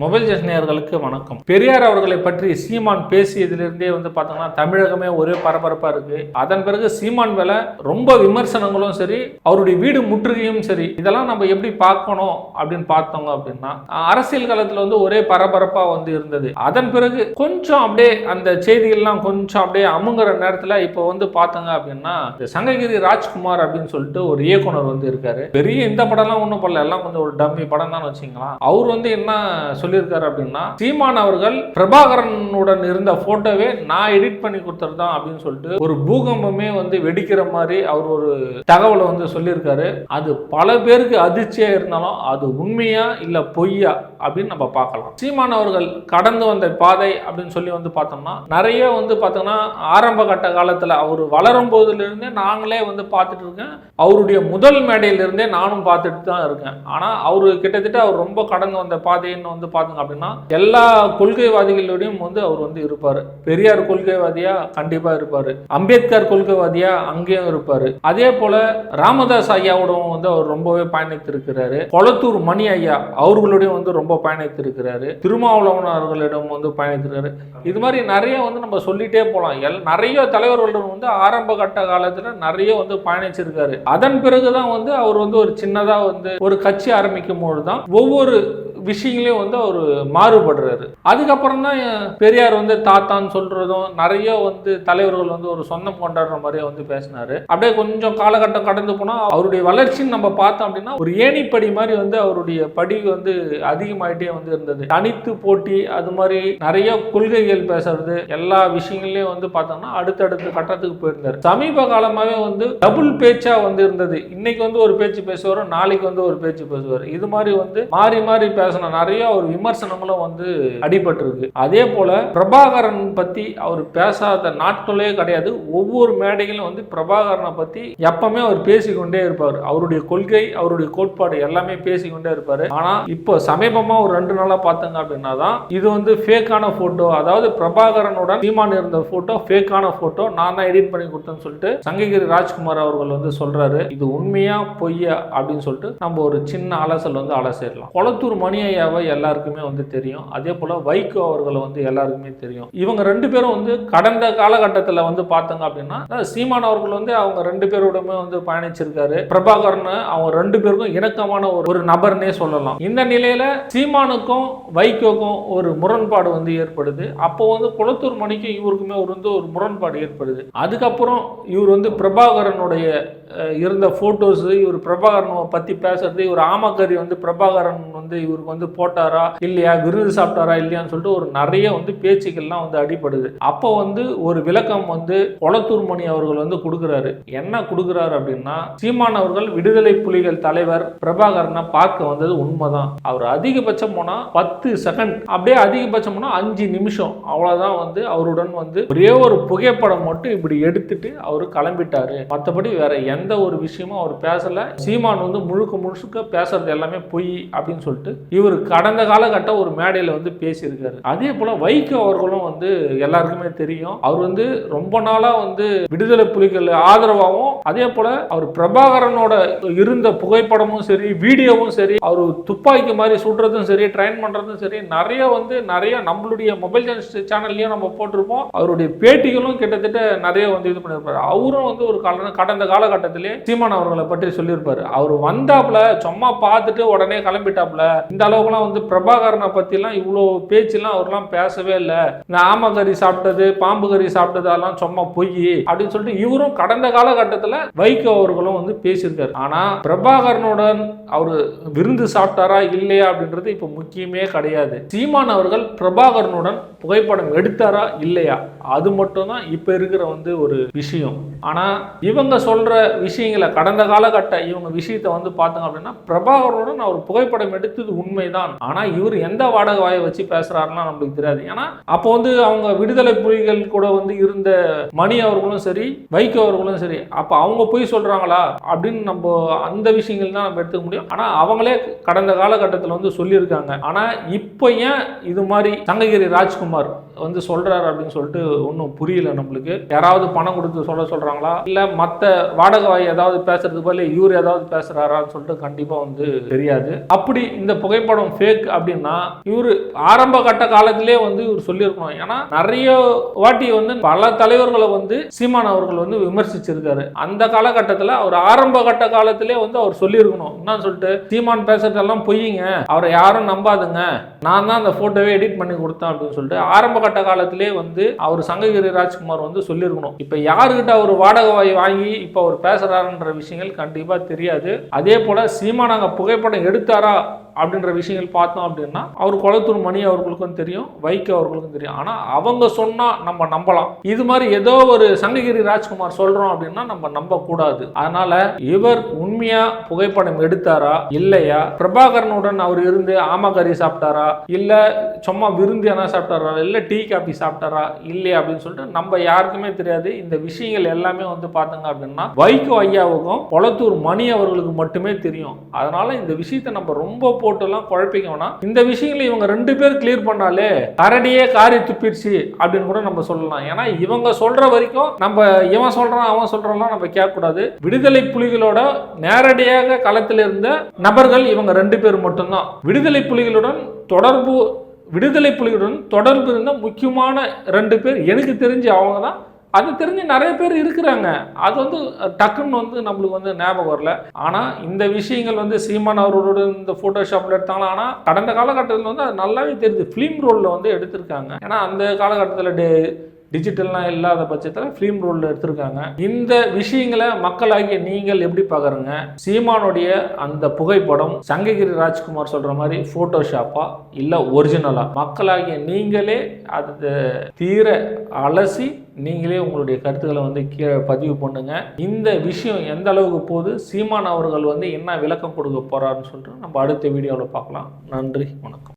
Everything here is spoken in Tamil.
மொபைல் ஜெஸ் நேயர்களுக்கு வணக்கம். பெரியார் அவர்களை பற்றி சீமான் பேசியதிலிருந்தே வந்து பார்த்தோம்னா தமிழகமே ஒரே பரபரப்பாக இருக்கு. அதன் பிறகு சீமான் வேலை ரொம்ப விமர்சனங்களும் சரி அவருடைய வீடு முற்றுகையும் சரி இதெல்லாம் நம்ம எப்படி பார்க்கணும் அப்படின்னு பார்த்தோங்க அப்படின்னா அரசியல் காலத்தில் வந்து ஒரே பரபரப்பாக வந்து இருந்தது. அதன் பிறகு கொஞ்சம் அப்படியே அந்த செய்திகள்லாம் கொஞ்சம் அப்படியே அமுங்குற நேரத்தில் இப்போ வந்து பார்த்தோங்க அப்படின்னா இந்த சங்ககிரி ராஜ்குமார் அப்படின்னு சொல்லிட்டு ஒரு இயக்குனர் வந்து இருக்காரு. பெரிய இந்த படம்லாம் ஒன்றும் பண்ணல. எல்லாம் கொஞ்சம் ஒரு டம்மி படம் தான் வச்சுக்கலாம் அவர் வந்து என்ன சொல்லியிருக்காரு அப்படின்னா சீமான் அவர்கள் பிரபாகரனுடன் இருந்த போட்டோவே நான் எடிட் பண்ணி கொடுத்தது தான் அப்படின்னு சொல்லிட்டு ஒரு பூகம்பமே வந்து வெடிக்கிற மாதிரி அவர் ஒரு தகவலை வந்து சொல்லியிருக்காரு. அது பல பேருக்கு அதிர்ச்சியா இருந்தாலும் அது உண்மையா இல்ல பொய்யா அப்படின்னு நம்ம பார்க்கலாம். சீமான் அவர்கள் கடந்து வந்த பாதை அப்படின்னு சொல்லி வந்து பார்த்தோம்னா நிறைய வந்து பார்த்தோம்னா ஆரம்ப கட்ட காலத்துல அவர் வளரும் போதிலிருந்தே நாங்களே வந்து பார்த்துட்டு இருக்கேன். அவருடைய முதல் மேடையிலிருந்தே நானும் பார்த்துட்டு தான் இருக்கேன். ஆனால் அவர் கிட்டத்தட்ட அவர் ரொம்ப கடந்து வந்த பாதைன்னு வந்து பார்த்தோம் அப்படின்னா எல்லா கொள்கைவாதிகளோடையும் வந்து அவர் வந்து இருப்பாரு. பெரியார் கொள்கைவாதியா? கண்டிப்பா இருப்பாரு. அம்பேத்கர் கொள்கைவாதியா? அங்கேயும் இருப்பாரு. அதே போல ராமதாஸ் ஐயாவோடவும் வந்து அவர் ரொம்பவே பயணித்திருக்கிறாரு. கொளத்தூர் மணி ஐயா அவர்களோடையும் வந்து ரொம்ப பயணித்திருக்கிறாரு. திருமாவளவன் அவர்களிடம் வந்து பயணித்திருக்காரு இது மாதிரி நிறைய வந்து நம்ம சொல்லிட்டே போகலாம் எல் நிறைய தலைவர்களிடம் வந்து ஆரம்ப கட்ட காலத்துல நிறைய வந்து பயணிச்சிருக்காரு. அதன் பிறகுதான் வந்து அவர் வந்து ஒரு சின்னதா வந்து ஒரு கட்சி ஆரம்பிக்கும் போது தான் ஒவ்வொரு விஷயங்களையும் வந்து அவர் மாறுபடுறாரு. அதுக்கப்புறம் தான் பெரியார் வந்து தாத்தான்னு சொல்றதும் நிறைய வந்து தலைவர்கள் வந்து ஒரு சொந்தம் கொண்டாடுற மாதிரியே வந்து பேசினாரு. அப்படியே கொஞ்சம் காலகட்டம் கடந்து போனால் அவருடைய வளர்ச்சின்னு நம்ம பார்த்தோம் அப்படின்னா ஒரு ஏணிப்படி மாதிரி வந்து அவருடைய படி வந்து அதிகமாயிட்டே வந்து இருந்தது. தனித்து போட்டி அது மாதிரி நிறைய கொள்கைகள் பேசுறது எல்லா விஷயங்களையும் வந்து பார்த்தோம்னா அடுத்தடுத்த கட்டத்துக்கு போயிருந்தாரு. சமீப காலமாகவே வந்து டபுள் பேச்சா வந்து இருந்தது. இன்னைக்கு வந்து ஒரு பேச்சு பேசுவார் நாளைக்கு வந்து ஒரு பேச்சு பேசுவார். இது மாதிரி வந்து மாறி மாறி பேசின நிறைய ஒரு விமர்சனங்களும் வந்து அடிபட்டிருக்கு. அதே போல பிரபாகரன் பத்தி அவர் பேசாத நாட்களே கிடையாது. ஒவ்வொரு மேடைகளும் வந்து பிரபாகரனை பத்தி எப்பவுமே அவர் பேசிக்கொண்டே இருப்பார். அவருடைய கொள்கை அவருடைய கோட்பாடு எல்லாமே பேசிக்கொண்டே இருப்பார். ஆனா இப்போ சமீபமா ஒரு ரெண்டு நாளா பார்த்தங்க அப்படின்னா தான் இது வந்து ஃபேக்கான போட்டோ அதாவது பிரபாகரனுடன் சீமான் இருந்த போட்டோ ஃபேக்கான போட்டோ நான் தான் எடிட் பண்ணி கொடுத்தேன்னு சொல்லிட்டு சங்ககிரி ராஜ்குமார் அவர்கள் வந்து சொல்றாரு. இது உண்மையா பொய்யா அப்படின்னு சொல்லிட்டு நம்ம ஒரு சின்ன அலசல் வந்து அலசிடலாம். கொளத்தூர் மணியை ஐயாவை எல்லாருக்குமே வந்து தெரியும். அதே போல வைகோ அவர்களை வந்து எல்லாருக்குமே தெரியும். இவங்க ரெண்டு பேரும் வந்து கடந்த காலகட்டத்தில் வந்து பார்த்தங்க அப்படின்னா சீமான் அவர்கள் வந்து அவங்க ரெண்டு பேரோடமே வந்து பயணிச்சிருக்காரு. பிரபாகரன் அவங்க ரெண்டு பேருக்கும் இணக்கமான ஒரு ஒரு நபர்னே சொல்லலாம். இந்த நிலையில சீமானுக்கும் வைகோக்கும் ஒரு முரண்பாடு வந்து ஏற்படுது. அப்போ வந்து குளத்தூர் மணிக்கும் இவருக்குமே ஒரு வந்து ஒரு முரண்பாடு ஏற்படுது. அதுக்கப்புறம் இவர் வந்து பிரபாகரனுடைய இருந்த போட்டோஸ் இவர் பிரபாகரனை பத்தி பேசுறது இவர் ஆமக்கறி வந்து பிரபாகரன் வந்து இவருக்கு வந்து போட்டாரா இல்லையா? விருது சாப்பிட்டாரா இல்லையான்னு சொல்லிட்டு ஒரு நிறைய வந்து பேச்சுக்கள்லாம் வந்து அடிபடுது. அப்போ வந்து ஒரு விளக்கம் வந்து கொளத்தூர் மணி அவர்கள் வந்து கொடுக்குறாரு. என்ன கொடுக்குறாரு அப்படின்னா சீமான் அவர்கள் விடுதலை புலிகள் தலைவர் பிரபாகரனை பார்க்க வந்தது உண்மைதான். அவர் அதிகபட்சம் போனால் பத்து செகண்ட் அப்படியே அதிகபட்சம் போனால் அஞ்சு நிமிஷம். அவ்வளோதான் வந்து அவருடன் வந்து ஒரே ஒரு புகைப்படம் மட்டும் இப்படி எடுத்துட்டு அவர் கிளம்பிட்டாரு. மற்றபடி வேற எந்த ஒரு விஷயமும் அவர் பேசல. சீமான் வந்து முழுக்க முழுக்க பேசுறது எல்லாமே பொய் அப்படின்னு சொல்லிட்டு இவர் கடந்த காலகட்டம் ஒரு மேடையில் வந்து பேசியிருக்காரு. அதே போல வைகோ அவர்களும் வந்து எல்லாருக்குமே தெரியும். அவர் வந்து ரொம்ப நாளாக வந்து விடுதலை புலிகள் ஆதரவாகவும் அதே போல அவர் பிரபாகரனோட இருந்த புகைப்படமும் சரி வீடியோவும் சரி அவர் துப்பாக்கி மாதிரி சுடுறதும் சரி ட்ரைன் பண்றதும் சரி நிறைய வந்து நிறைய நம்மளுடைய மொபைல் சேனல்லையும் நம்ம போட்டிருப்போம். அவருடைய பேட்டிகளும் கிட்டத்தட்ட நிறைய வந்து இது பண்ணியிருப்பாரு. அவரும் வந்து ஒரு கால கடந்த காலகட்டத்திலே சீமான் அவர்களை பற்றி சொல்லியிருப்பாரு. அவர் வந்தாப்புல சும்மா பார்த்துட்டு உடனே கிளம்பிட்டாப்புல. இந்த அளவுக்குலாம் வந்து பிரபாகரனை பத்திலாம் இவ்வளோ பேச்செல்லாம் அவர்லாம் பேசவே இல்லை. இந்த ஆமகறி சாப்பிட்டது பாம்பு கறி சாப்பிட்டது அதெல்லாம் சும்மா பொய் அப்படின்னு சொல்லிட்டு இவரும் கடந்த காலகட்டத்தில் வைகோ அவர்களும் வந்து பேசியிருக்காரு. ஆனால் பிரபாகரனுடன் அவர் விருந்து சாப்பிட்டாரா இல்லையா அப்படின்றது இப்போ முக்கியமே கிடையாது. சீமான் அவர்கள் பிரபாகரனுடன் புகைப்படம் எடுத்தாரா இல்லையா? அது மட்டும் தான் இப்போ இருக்கிற வந்து ஒரு விஷயம். ஆனால் இவங்க சொல்கிற விஷயங்களை கடந்த காலகட்ட இவங்க விஷயத்தை வந்து பார்த்தாங்க அப்படின்னா பிரபாகரனுடன் அவர் புகைப்படம் எடுத்தது உண்மைதான். ஆனால் இவர் எந்த வாடகை வாயை வச்சு பேசுறாருன்னா நம்மளுக்கு தெரியாது. ஏன்னா அப்போ வந்து அவங்க விடுதலை புலிகள் கூட வந்து இருந்த மணி அவர்களும் சரி வைகோ அவர்களும் சரி அப்போ அவங்க போய் சொல்கிறாங்களா அப்படின்னு நம்ம அந்த விஷயங்கள் தான் நம்ம எடுத்துக்க முடியும். ஆனால் அவங்களே கடந்த காலகட்டத்தில் வந்து சொல்லியிருக்காங்க. ஆனால் இப்போ ஏன் இது மாதிரி சங்ககிரி ராஜ்குமார் வந்து சொல்கிறாரு அப்படின்னு சொல்லிட்டு ஒன்றும் புரியல நம்மளுக்கு. யாராவது பணம் கொடுத்து சொல்ல சொல்கிறாங்களா இல்லை மற்ற வாடகை வாய் ஏதாவது பேசுறது போல இவர் ஏதாவது பேசுகிறாரான்னு சொல்லிட்டு கண்டிப்பாக வந்து தெரியாது. அப்படி இந்த புகைப்படம் ஃபேக் அப்படின்னா இவர் ஆரம்ப கட்ட காலத்திலே வந்து இவர் சொல்லியிருக்கணும். ஏன்னா நிறைய வாட்டி வந்து பல தலைவர்களை வந்து சீமான் அவர்கள் வந்து விமர்சிச்சிருக்காரு. அந்த காலகட்டத்தில் அவர் ஆரம்ப கட்ட காலத்திலே வந்து அவர் சொல்லியிருக்கணும். என்னன்னு சொல்லிட்டு சீமான் பேசுறதெல்லாம் பொய்யுங்க அவரை யாரும் நம்பாதுங்க. நான் தான் அந்த ஃபோட்டோவே எடிட் பண்ணி கொடுத்தேன் அப்படின்னு சொல்லிட்டு ஆரம்ப கட்ட காலத்திலே வந்து அவர் சங்ககிரி ராஜ்குமார் வந்து சொல்லியிருக்கணும். இப்போ யாருக்கிட்ட அவர் வாடகை வாய் வாங்கி இப்போ அவர் பேசுகிறாருன்ற விஷயங்கள் கண்டிப்பாக தெரியாது. அதே போல் சீமான் சீமானாங்க புகைப்படம் எடுத்தாரா அப்படின்ற விஷயங்கள் பார்த்தோம் அப்படின்னா அவர் குளத்தூர் மணி அவர்களுக்கும் தெரியும் வைகோ அவர்களுக்கும் தெரியும். ஆனால் அவங்க சொன்னால் நம்ம நம்பலாம். இது மாதிரி ஏதோ ஒரு சங்ககிரி ராஜ்குமார் சொல்கிறோம் அப்படின்னா நம்ம நம்பக்கூடாது. அதனால் இவர் உண்மையாக புகைப்படம் எடுத்தாரா இல்லையா? பிரபாகரனுடன் அவர் இருந்து ஆமகரி சாப்பிட்டாரா? இல்லை சும்மா விருந்து என்ன சாப்பிட்டாரா? இல்லை டீ காபி சாப்பிட்டாரா? இல்லையா அப்படின்னு சொல்லிட்டு நம்ம யாருக்குமே தெரியாது. இந்த விஷயங்கள் எல்லாமே வந்து பார்த்தோங்க அப்படின்னா வைகோ ஐயாவுக்கும் குளத்தூர் மணி அவர்களுக்கு மட்டுமே தெரியும். அதனால் இந்த விஷயத்தை நம்ம ரொம்ப போட்டுலாம் குழப்பிக்க வேணாம். இந்த விஷயங்களை இவங்க ரெண்டு பேர் கிளியர் பண்ணாலே கரடியே காரி துப்பிடுச்சு அப்படின்னு கூட நம்ம சொல்லலாம். ஏன்னா இவங்க சொல்ற வரைக்கும் நம்ம இவன் சொல்றான் அவன் சொல்றான்லாம் நம்ம கேட்கக்கூடாது. விடுதலை புலிகளோட நேரடியாக களத்தில் இருந்த நபர்கள் இவங்க ரெண்டு பேர் மட்டும்தான். விடுதலை புலிகளுடன் தொடர்பு விடுதலை புலிகளுடன் தொடர்பு இருந்த முக்கியமான ரெண்டு பேர் எனக்கு தெரிஞ்சு அவங்க தான் அது தெரிஞ்சு நிறைய பேர் இருக்கிறாங்க. அது வந்து டக்குன்னு வந்து நம்மளுக்கு வந்து ஞாபகம் வரல. ஆனால் இந்த விஷயங்கள் வந்து சீமான் அவரோட இந்த ஃபோட்டோஷாப்பில் எடுத்தாங்களா? ஆனால் கடந்த காலகட்டத்தில் வந்து அது நல்லாவே தெரியுது. ஃபிலிம் ரோலில் வந்து எடுத்திருக்காங்க. ஏன்னா அந்த காலகட்டத்தில் டே டிஜிட்டல்லாம் இல்லாத பட்சத்தில் ஃபிலிம் ரோலில் எடுத்திருக்காங்க. இந்த விஷயங்களை மக்களாகிய நீங்கள் எப்படி பார்க்குறீங்க சீமானுடைய அந்த புகைப்படம் சங்ககிரி ராஜ்குமார் சொல்கிற மாதிரி ஃபோட்டோஷாப்பா இல்லை ஒரிஜினலாக மக்களாகிய நீங்களே அது தீர அலசி நீங்களே உங்களுடைய கருத்துக்களை வந்து கீழே பதிவு பண்ணுங்க. இந்த விஷயம் எந்த அளவுக்கு போகுது? சீமான் அவர்கள் வந்து என்ன விளக்கம் கொடுக்க போகிறாருன்னு சொல்லிட்டு நம்ம அடுத்த வீடியோவில் பார்க்கலாம். நன்றி வணக்கம்.